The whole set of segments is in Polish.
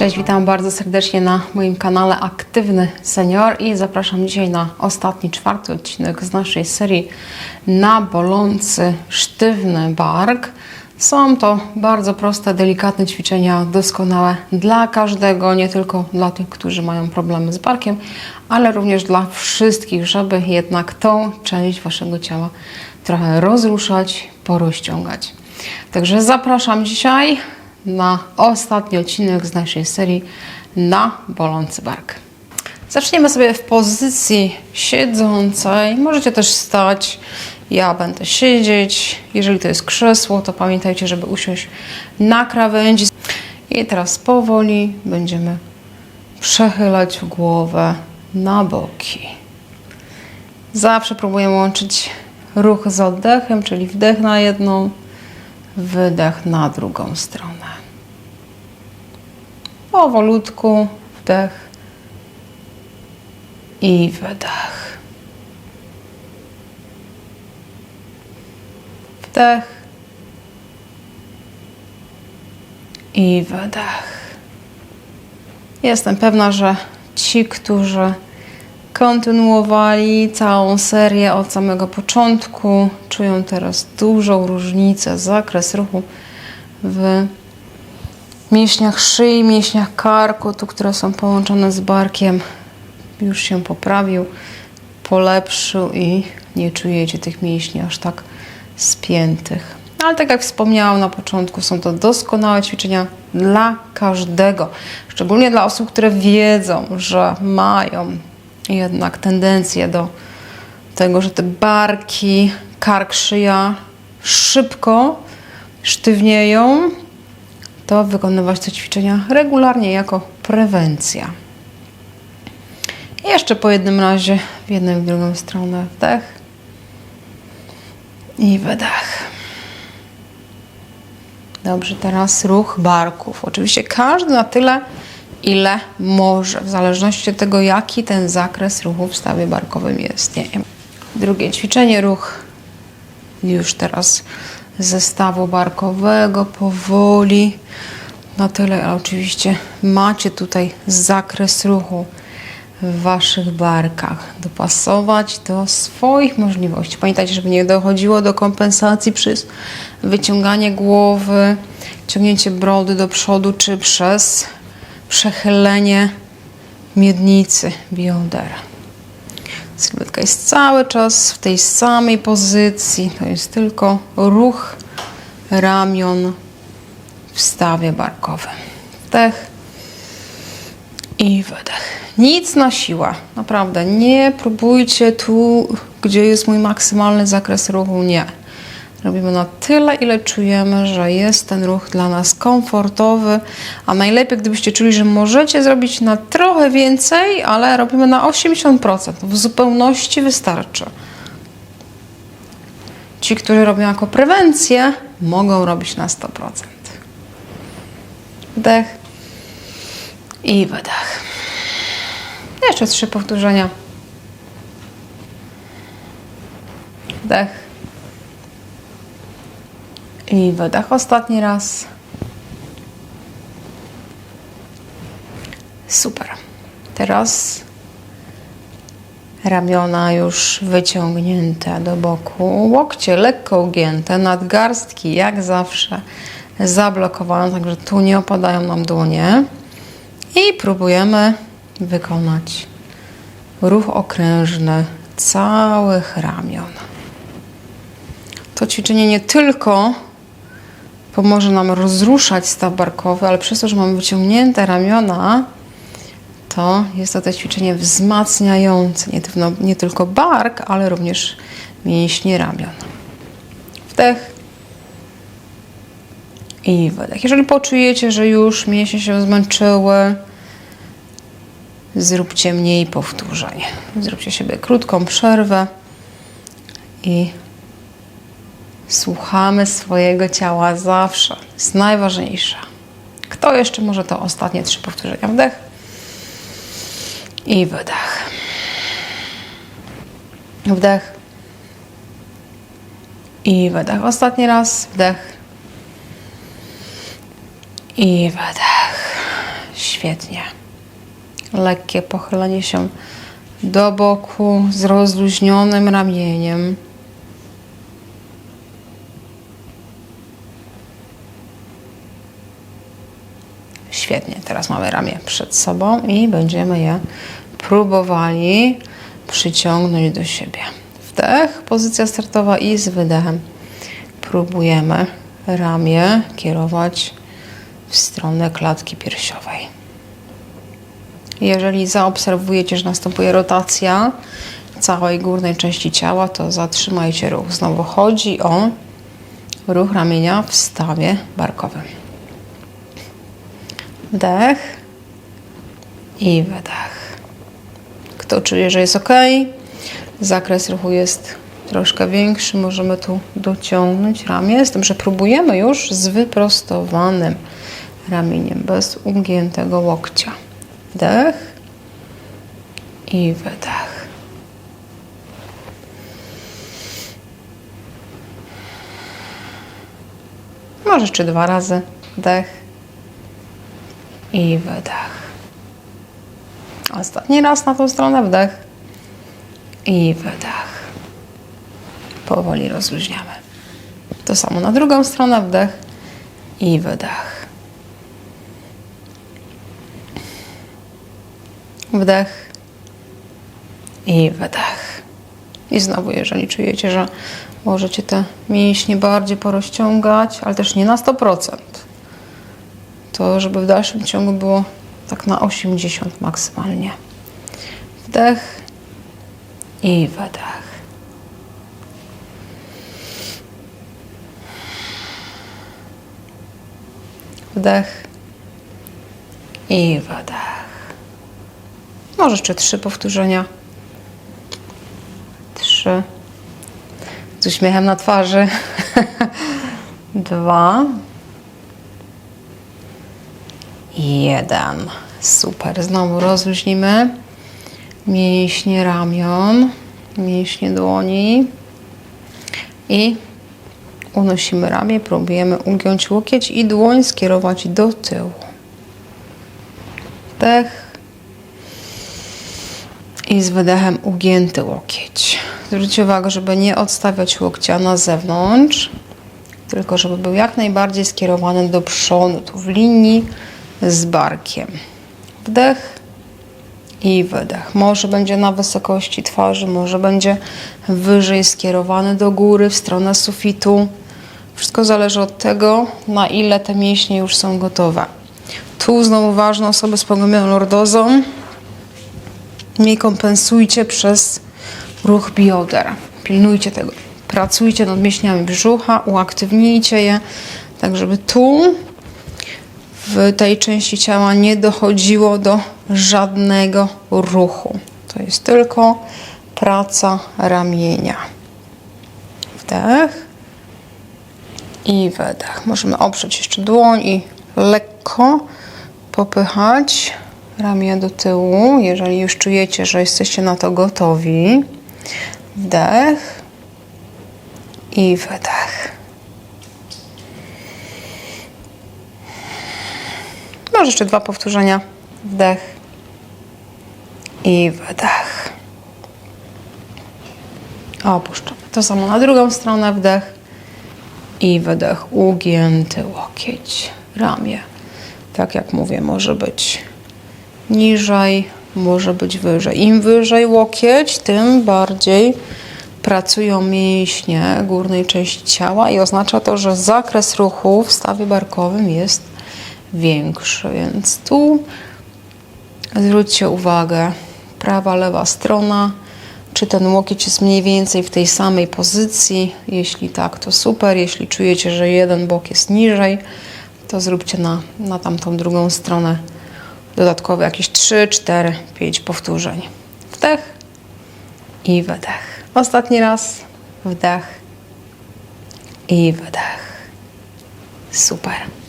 Cześć, witam bardzo serdecznie na moim kanale Aktywny Senior i zapraszam dzisiaj na ostatni, czwarty odcinek z naszej serii na bolący, sztywny bark. Są to bardzo proste, delikatne ćwiczenia, doskonałe dla każdego, nie tylko dla tych, którzy mają problemy z barkiem, ale również dla wszystkich, żeby jednak tą część Waszego ciała trochę rozruszać, porozciągać. Także zapraszam dzisiaj na ostatni odcinek z naszej serii na bolący bark. Zaczniemy sobie w pozycji siedzącej. Możecie też stać. Ja będę siedzieć. Jeżeli to jest krzesło, to pamiętajcie, żeby usiąść na krawędzi. I teraz powoli będziemy przechylać głowę na boki. Zawsze próbuję łączyć ruch z oddechem, czyli wdech na jedną, wydech na drugą stronę. Powolutku wdech i wydech. Wdech i wydech. Jestem pewna, że ci, którzy kontynuowali całą serię od samego początku, czują teraz dużą różnicę, zakres ruchu w mięśniach szyi, mięśniach karku, tu, które są połączone z barkiem, już się poprawił, polepszył i nie czujecie tych mięśni aż tak spiętych. Ale tak jak wspomniałam na początku, są to doskonałe ćwiczenia dla każdego, szczególnie dla osób, które wiedzą, że mają jednak tendencję do tego, że te barki, kark, szyja szybko sztywnieją, to wykonywać te ćwiczenia regularnie jako prewencja. I jeszcze po jednym razie w jedną i w drugą stronę wdech i wydech. Dobrze, teraz ruch barków. Oczywiście każdy na tyle, ile może, w zależności od tego, jaki ten zakres ruchu w stawie barkowym jest. Nie. Drugie ćwiczenie, ruch już teraz zestawu barkowego, powoli. Na tyle, ale oczywiście macie tutaj zakres ruchu w waszych barkach. Dopasować do swoich możliwości. Pamiętajcie, żeby nie dochodziło do kompensacji przez wyciąganie głowy, ciągnięcie brody do przodu, czy przez przechylenie miednicy bioder. Sylwetka jest cały czas w tej samej pozycji. To jest tylko ruch ramion w stawie barkowym. Wdech i wydech. Nic na siłę. Naprawdę. Nie próbujcie tu, gdzie jest mój maksymalny zakres ruchu. Nie. Robimy na tyle, ile czujemy, że jest ten ruch dla nas komfortowy, a najlepiej, gdybyście czuli, że możecie zrobić na trochę więcej, ale robimy na 80%. W zupełności wystarczy. Ci, którzy robią jako prewencję, mogą robić na 100%. Wdech i wydech. Jeszcze trzy powtórzenia. Wdech i wydech. Ostatni raz. Super. Teraz ramiona już wyciągnięte do boku, łokcie lekko ugięte, nadgarstki jak zawsze zablokowane, także tu nie opadają nam dłonie. I próbujemy wykonać ruch okrężny całych ramion. To ćwiczenie nie tylko pomoże nam rozruszać staw barkowy, ale przez to, że mamy wyciągnięte ramiona, to jest to te ćwiczenie wzmacniające nie, tylko- nie tylko bark, ale również mięśnie ramion. Wdech i wydech. Jeżeli poczujecie, że już mięśnie się zmęczyły, zróbcie mniej powtórzeń. Zróbcie sobie krótką przerwę i słuchamy swojego ciała zawsze. Jest najważniejsze. Kto jeszcze może to ostatnie trzy powtórzenia? Wdech i wydech. Wdech i wydech. Ostatni raz. Wdech i wydech. Świetnie. Lekkie pochylenie się do boku z rozluźnionym ramieniem. Świetnie, teraz mamy ramię przed sobą i będziemy je próbowali przyciągnąć do siebie. Wdech, pozycja startowa i z wydechem próbujemy ramię kierować w stronę klatki piersiowej. Jeżeli zaobserwujecie, że następuje rotacja całej górnej części ciała, to zatrzymajcie ruch. Znowu chodzi o ruch ramienia w stawie barkowym. Wdech i wydech. Kto czuje, że jest ok? Zakres ruchu jest troszkę większy. Możemy tu dociągnąć ramię, z tym, że próbujemy już z wyprostowanym ramieniem, bez ugiętego łokcia. Wdech i wydech. Może jeszcze dwa razy. Wdech i wydech. Ostatni raz na tą stronę wdech i wydech. Powoli rozluźniamy. To samo na drugą stronę wdech i wydech. Wdech i wydech. I znowu, jeżeli czujecie, że możecie te mięśnie bardziej porozciągać, ale też nie na 100%, to żeby w dalszym ciągu było tak na 80 maksymalnie. Wdech i wydech. Wdech i wydech. Może jeszcze trzy powtórzenia. Trzy. Z uśmiechem na twarzy. Dwa. Jeden. Super. Znowu rozluźnimy mięśnie ramion, mięśnie dłoni i unosimy ramię. Próbujemy ugiąć łokieć i dłoń skierować do tyłu. Wdech i z wydechem ugięty łokieć. Zwróćcie uwagę, żeby nie odstawiać łokcia na zewnątrz, tylko żeby był jak najbardziej skierowany do przodu, tu w linii z barkiem. Wdech i wydech. Może będzie na wysokości twarzy, może będzie wyżej skierowany do góry, w stronę sufitu. Wszystko zależy od tego, na ile te mięśnie już są gotowe. Tu znowu ważne osoby z pogłębioną lordozą. Nie kompensujcie przez ruch bioder. Pilnujcie tego. Pracujcie nad mięśniami brzucha, uaktywnijcie je, tak żeby tu w tej części ciała nie dochodziło do żadnego ruchu. To jest tylko praca ramienia. Wdech i wydech. Możemy oprzeć jeszcze dłoń i lekko popychać ramię do tyłu, jeżeli już czujecie, że jesteście na to gotowi. Wdech i wydech. Może jeszcze dwa powtórzenia. Wdech i wydech. Opuszczamy. To samo na drugą stronę. Wdech i wydech. Ugięty łokieć, ramię. Tak jak mówię, może być niżej, może być wyżej. Im wyżej łokieć, tym bardziej pracują mięśnie górnej części ciała i oznacza to, że zakres ruchu w stawie barkowym jest większy. Więc tu zwróćcie uwagę, prawa, lewa strona, czy ten łokieć jest mniej więcej w tej samej pozycji. Jeśli tak, to super. Jeśli czujecie, że jeden bok jest niżej, to zróbcie na, na tamtą drugą stronę dodatkowe jakieś 3, 4, 5 powtórzeń. Wdech i wydech. Ostatni raz. Wdech i wydech. Super.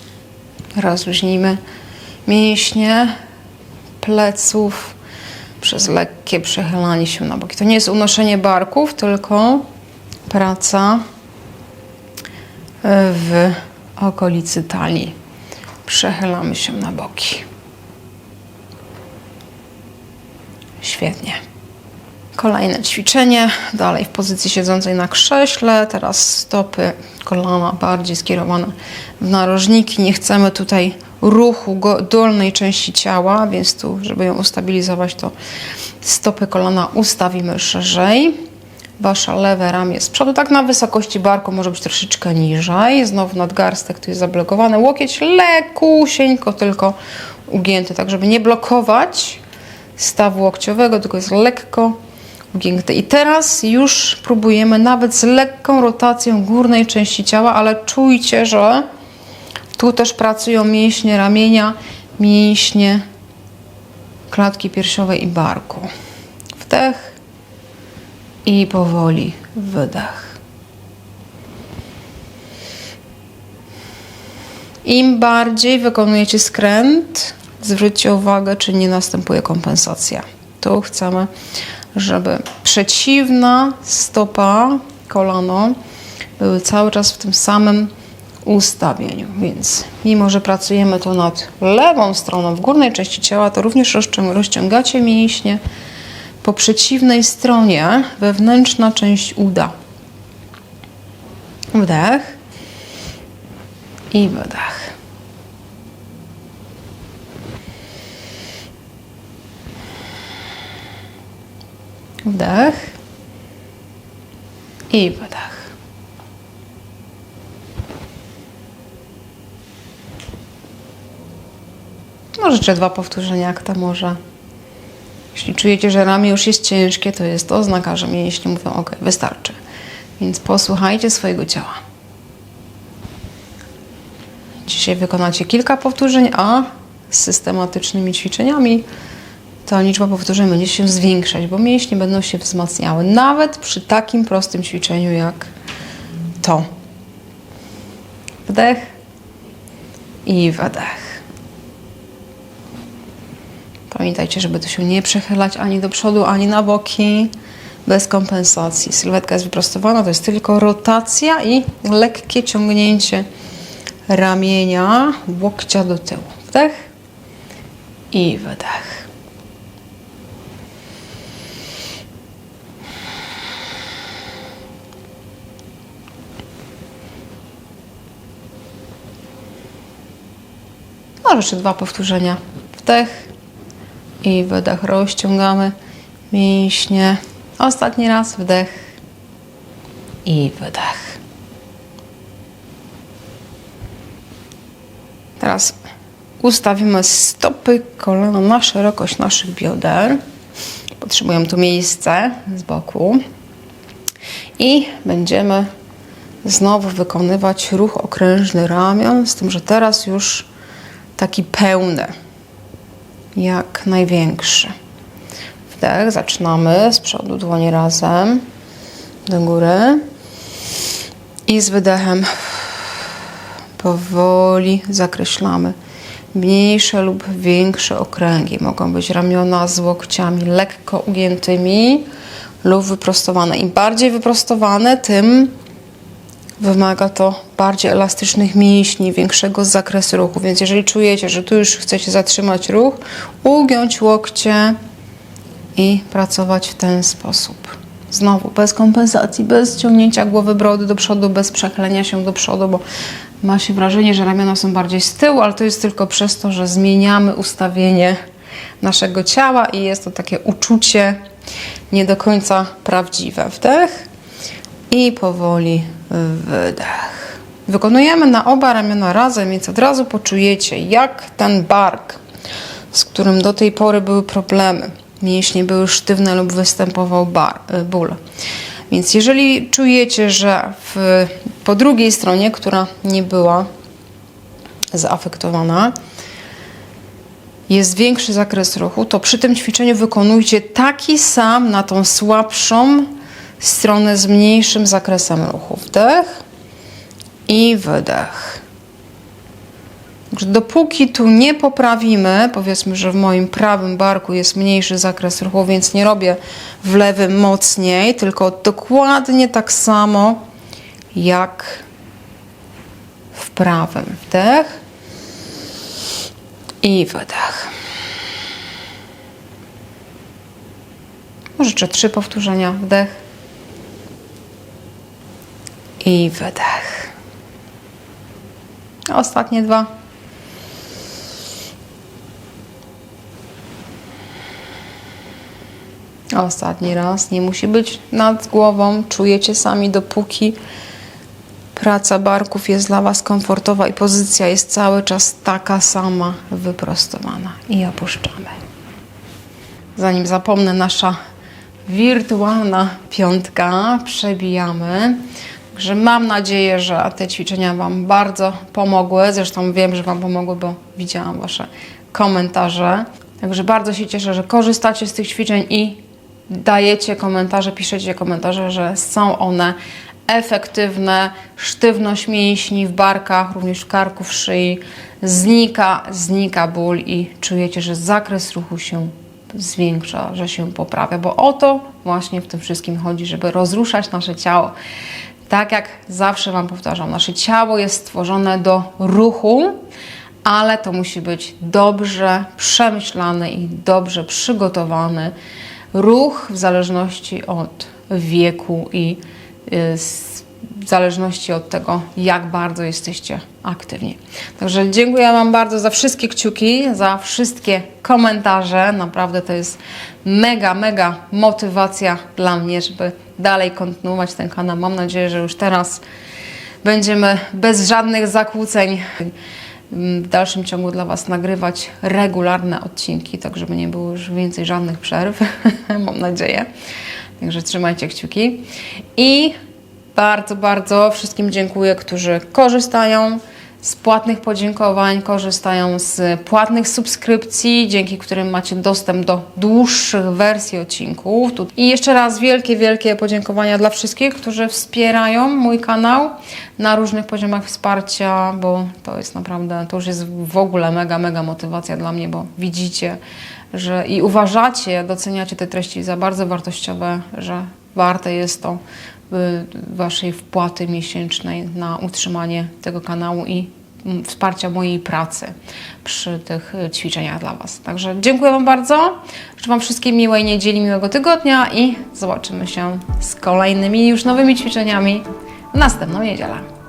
Rozluźnimy mięśnie pleców przez lekkie przechylanie się na boki. To nie jest unoszenie barków, tylko praca e, w okolicy talii. Przechylamy się na boki. Świetnie. Kolejne ćwiczenie, dalej w pozycji siedzącej na krześle, teraz stopy, kolana bardziej skierowane w narożniki. Nie chcemy tutaj ruchu dolnej części ciała, więc tu, żeby ją ustabilizować, to stopy kolana ustawimy szerzej. Wasze lewe ramię z przodu, tak na wysokości barku, może być troszeczkę niżej. Znowu nadgarstek tu jest zablokowany. Łokieć lekusieńko tylko ugięty, tak żeby nie blokować stawu łokciowego, tylko jest lekko ugięty. I teraz już próbujemy nawet z lekką rotacją górnej części ciała, ale czujcie, że tu też pracują mięśnie ramienia, mięśnie klatki piersiowej i barku. Wdech i powoli wydech. Im bardziej wykonujecie skręt, zwróćcie uwagę, czy nie następuje kompensacja. Tu chcemy, żeby przeciwna stopa, kolano były cały czas w tym samym ustawieniu. Więc mimo, że pracujemy tu nad lewą stroną w górnej części ciała, to również rozcią- rozciągacie mięśnie po przeciwnej stronie, wewnętrzna część uda. Wdech i wydech. Wdech i wydech. Możecie dwa powtórzenia, jak to może. Jeśli czujecie, że ramię już jest ciężkie, to jest to oznaka, że mięśnie mówią ok, wystarczy. Więc posłuchajcie swojego ciała. Dzisiaj wykonacie kilka powtórzeń, a z systematycznymi ćwiczeniami ta liczba powtórzeń będzie się zwiększać, bo mięśnie będą się wzmacniały, nawet przy takim prostym ćwiczeniu jak to. Wdech i wydech. Pamiętajcie, żeby to się nie przechylać ani do przodu, ani na boki, bez kompensacji. Sylwetka jest wyprostowana, to jest tylko rotacja i lekkie ciągnięcie ramienia, łokcia do tyłu. Wdech i wydech. Może jeszcze dwa powtórzenia. Wdech i wydech. Rozciągamy mięśnie. Ostatni raz wdech i wydech. Teraz ustawimy stopy, kolana na szerokość naszych bioder. Potrzebujemy tu miejsce z boku. I będziemy znowu wykonywać ruch okrężny ramion, z tym, że teraz już taki pełny, jak największy. Wdech, zaczynamy z przodu, dłonie razem, do góry. I z wydechem powoli zakreślamy mniejsze lub większe okręgi. Mogą być ramiona z łokciami lekko ugiętymi lub wyprostowane. Im bardziej wyprostowane, tym wymaga to bardziej elastycznych mięśni, większego zakresu ruchu. Więc jeżeli czujecie, że tu już chcecie zatrzymać ruch, ugiąć łokcie i pracować w ten sposób. Znowu bez kompensacji, bez ciągnięcia głowy brody do przodu, bez przechylenia się do przodu, bo ma się wrażenie, że ramiona są bardziej z tyłu, ale to jest tylko przez to, że zmieniamy ustawienie naszego ciała i jest to takie uczucie nie do końca prawdziwe. Wdech i powoli wydech. Wykonujemy na oba ramiona razem, więc od razu poczujecie, jak ten bark, z którym do tej pory były problemy, mięśnie były sztywne lub występował bar, ból. Więc jeżeli czujecie, że w, po drugiej stronie, która nie była zaafektowana, jest większy zakres ruchu, to przy tym ćwiczeniu wykonujcie taki sam na tą słabszą stronę z mniejszym zakresem ruchu. Wdech i wydech. Dopóki tu nie poprawimy, powiedzmy, że w moim prawym barku jest mniejszy zakres ruchu, więc nie robię w lewym mocniej, tylko dokładnie tak samo jak w prawym. Wdech i wydech. Jeszcze trzy powtórzenia. Wdech i wydech. Ostatnie dwa. Ostatni raz. Nie musi być nad głową. Czujecie sami, dopóki praca barków jest dla Was komfortowa i pozycja jest cały czas taka sama, wyprostowana. I opuszczamy. Zanim zapomnę, nasza wirtualna piątka przebijamy. Także mam nadzieję, że te ćwiczenia Wam bardzo pomogły. Zresztą wiem, że Wam pomogły, bo widziałam Wasze komentarze. Także bardzo się cieszę, że korzystacie z tych ćwiczeń i dajecie komentarze, piszecie komentarze, że są one efektywne. Sztywność mięśni w barkach, również w karku, w szyi znika, znika ból i czujecie, że zakres ruchu się zwiększa, że się poprawia, bo o to właśnie w tym wszystkim chodzi, żeby rozruszać nasze ciało. Tak jak zawsze Wam powtarzam, nasze ciało jest stworzone do ruchu, ale to musi być dobrze przemyślany i dobrze przygotowany ruch w zależności od wieku i y, w zależności od tego, jak bardzo jesteście aktywni. Także dziękuję Wam bardzo za wszystkie kciuki, za wszystkie komentarze. Naprawdę to jest mega, mega motywacja dla mnie, żeby dalej kontynuować ten kanał. Mam nadzieję, że już teraz będziemy bez żadnych zakłóceń w dalszym ciągu dla Was nagrywać regularne odcinki, tak żeby nie było już więcej żadnych przerw, mam nadzieję. Także trzymajcie kciuki. I bardzo, bardzo wszystkim dziękuję, którzy korzystają z płatnych podziękowań, korzystają z płatnych subskrypcji, dzięki którym macie dostęp do dłuższych wersji odcinków. I jeszcze raz wielkie, wielkie podziękowania dla wszystkich, którzy wspierają mój kanał na różnych poziomach wsparcia, bo to jest naprawdę, to już jest w ogóle mega, mega motywacja dla mnie, bo widzicie, że i uważacie, doceniacie te treści za bardzo wartościowe, że warte jest to Waszej wpłaty miesięcznej na utrzymanie tego kanału i mm, wsparcia mojej pracy przy tych y, ćwiczeniach dla Was. Także dziękuję Wam bardzo. Życzę Wam wszystkim miłej niedzieli, miłego tygodnia i zobaczymy się z kolejnymi już nowymi ćwiczeniami w następną niedzielę.